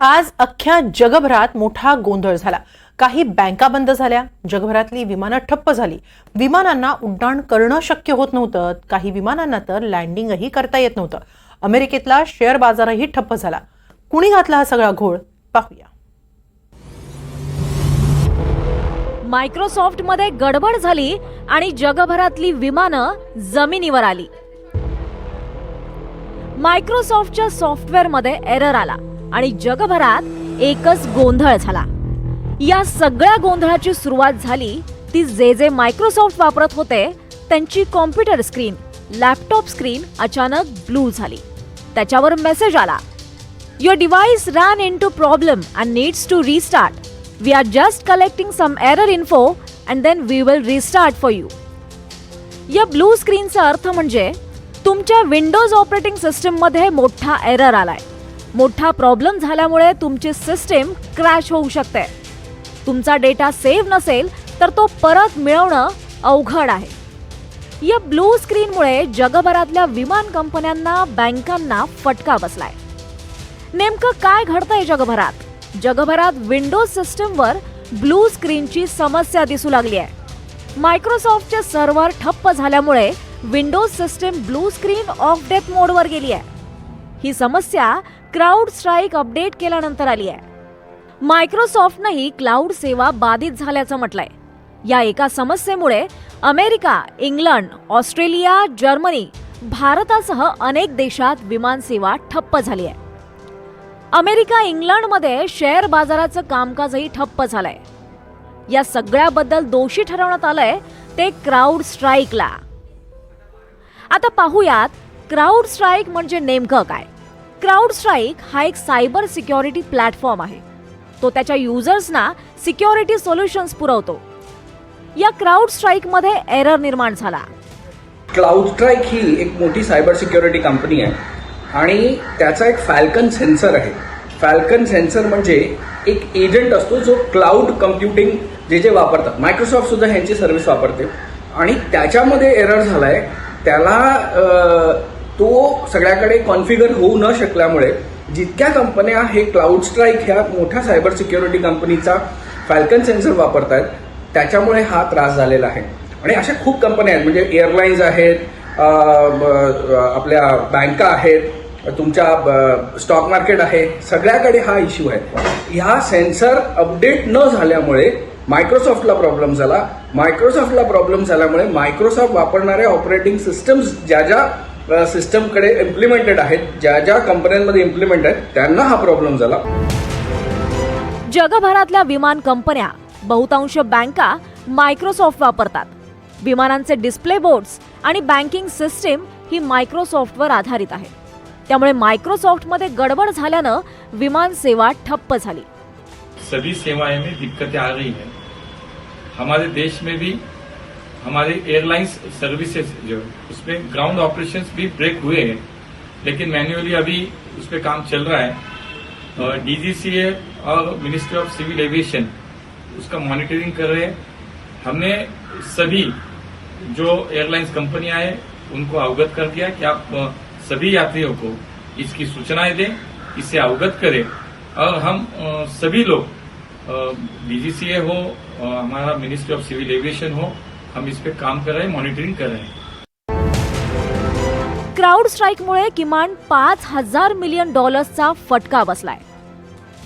आज अख्ख्या जगभरात मोठा गोंधळ झाला. काही बँका बंद झाल्या. जगभरातली विमानं ठप्प झाली. विमानांना उड्डाण करणं शक्य होत नव्हतं. काही विमानांना तर लँडिंगही करता येत नव्हतं. अमेरिकेतला शेअर बाजारही ठप्प झाला. कुणी घातला हा सगळा घोळ? पाहूया. मायक्रोसॉफ्टमध्ये गडबड झाली आणि जगभरातली विमानं जमिनीवर आली. मायक्रोसॉफ्टच्या सॉफ्टवेअरमध्ये एरर आला. आणि जगभरात एकच गोंधळ झाला. या सगळ्या गोंधळाची सुरुवात झाली ती जे जे मायक्रोसॉफ्ट वापरत होते त्यांची कॉम्प्युटर स्क्रीन लॅपटॉप स्क्रीन अचानक ब्लू झाली. त्याच्यावर मेसेज आला. Your device ran into problem and needs to restart we are just collecting some error info and then we will restart for you या ब्लू स्क्रीनचा अर्थ म्हणजे तुमच्या विंडोज ऑपरेटिंग सिस्टीममध्ये मोठा एरर आलाय. मोठा प्रॉब्लेम झाल्यामुळे तुमची सिस्टीम क्रॅश होऊ शकते. तुमचा डेटा सेव्ह नसेल तर तो परत मिळवणं अवघड आहे. या ब्लू स्क्रीनमुळे जगभरातल्या विमान कंपन्यांना बँकांना फटका बसलाय. नेमकं काय घडतंय जगभरात? जगभरात विंडोज सिस्टीमवर ब्लू स्क्रीनची समस्या दिसू लागली आहे. मायक्रोसॉफ्टचे सर्व्हर ठप्प झाल्यामुळे Windows system blue screen of death मोडवर गेली आहे. ही समस्या क्राऊड स्ट्राईक अपडेट केल्यानंतर आली आहे. मायक्रोसॉफ्टनंही क्लाउड सेवा बाधित झाल्याचं म्हटलंय. या एका समस्येमुळे अमेरिका इंग्लंड ऑस्ट्रेलिया जर्मनी भारतासह अनेक देशात विमानसेवा ठप्प झाली आहे. अमेरिका इंग्लंडमध्ये शेअर बाजाराचं कामकाजही ठप्प झालंय. या सगळ्याबद्दल दोषी ठरवण्यात आलंय ते क्राऊड स्ट्राईकला. आता पाहूयात क्राऊड स्ट्राईक म्हणजे नेमकं काय? क्राऊड स्ट्राईक हा एक सायबर सिक्युरिटी प्लॅटफॉर्म आहे. तो त्याच्या युजर्सना सिक्युरिटी सोल्युशन्स पुरवतो. या क्राऊड स्ट्राईकमध्ये एरर निर्माण झाला. क्लाउड स्ट्राईक ही एक मोठी सायबर सिक्युरिटी कंपनी आहे आणि त्याचा एक फॅल्कन सेन्सर आहे. फॅल्कन सेन्सर म्हणजे एक एजंट असतो जो क्लाउड कम्प्युटिंग जे जे वापरतात मायक्रोसॉफ्ट सुद्धा ह्यांची सर्व्हिस वापरते. आणि त्याच्यामध्ये एरर झाला आहे त्याला तो सगळ्याकडे कॉन्फिगर होऊ न शकल्यामुळे जितक्या कंपन्या हे क्लाउड स्ट्राईक ह्या मोठ्या सायबर सिक्युरिटी कंपनीचा फॅल्कन सेन्सर वापरत आहेत त्याच्यामुळे हा त्रास झालेला आहे. आणि अशा खूप कंपन्या आहेत म्हणजे एअरलाईन्स आहेत आपल्या बँका आहेत तुमच्या स्टॉक मार्केट आहे सगळ्याकडे हा इश्यू आहे. ह्या सेन्सर अपडेट न झाल्यामुळे मायक्रोसॉफ्टला प्रॉब्लेम झाला. मायक्रोसॉफ्टला प्रॉब्लेम झाल्यामुळे मायक्रोसॉफ्ट वापरणाऱ्या ऑपरेटिंग सिस्टम्स ज्या ज्या सिस्टमकडे इम्प्लिमेंटेड आहेत. ज्या ज्या कंपन्यांमध्ये इम्प्लिमेंट आहेत त्यांना हा प्रॉब्लेम झाला. जगभरातल्या विमान कंपन्या बहुतांश बँका मायक्रोसॉफ्ट वापरतात. विमानांचे डिस्प्ले बोर्ड्स आणि बँकिंग सिस्टीम ही मायक्रोसॉफ्टवर आधारित आहे. त्यामुळे मायक्रोसॉफ्टमध्ये गडबड झाल्यानं विमान सेवा ठप्प झाली. सभी सेवाएं में दिक्कतें आ रही हैं। हमारे देश में भी हमारे एयरलाइंस सर्विसेज़ जो उसमें ग्राउंड ऑपरेशंस भी ब्रेक हुए हैं, लेकिन मैन्युअली अभी उस पर काम चल रहा है। डीजीसीए और मिनिस्ट्री ऑफ़ सिविल एविएशन उसका मॉनिटरिंग कर रहे हैं। हमने सभी जो एयरलाइंस कंपनियाँ हैं उनको अवगत कर दिया कि आप सभी यात्रियों को इसकी सूचनाएँ दें, इससे अवगत करें। और हम सभी लोग डीजीसीए हो हमारा मिनिस्ट्री ऑफ़ सिविल एविएशन हो हम इस पे काम कर रहे हैं मॉनिटरिंग कर रहे हैं। क्राऊड स्ट्राईकमुळे किमान पाच हजार मिलियन डॉलर्सचा फटका बसलाय.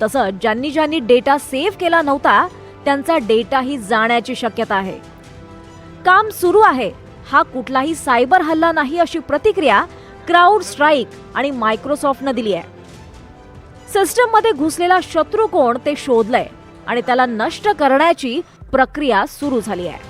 तसंच ज्यांनी ज्यांनी डेटा सेव्ह केला नव्हता त्यांचा डेटाही जाण्याची शक्यता आहे. काम सुरू आहे. हा कुठलाही सायबर हल्ला नाही अशी प्रतिक्रिया क्राऊड स्ट्राईक आणि मायक्रोसॉफ्टनं दिली आहे. सिस्टममध्ये घुसलेला शत्रू कोण ते शोधलंय आणि त्याला नष्ट करण्याची प्रक्रिया सुरू झाली आहे.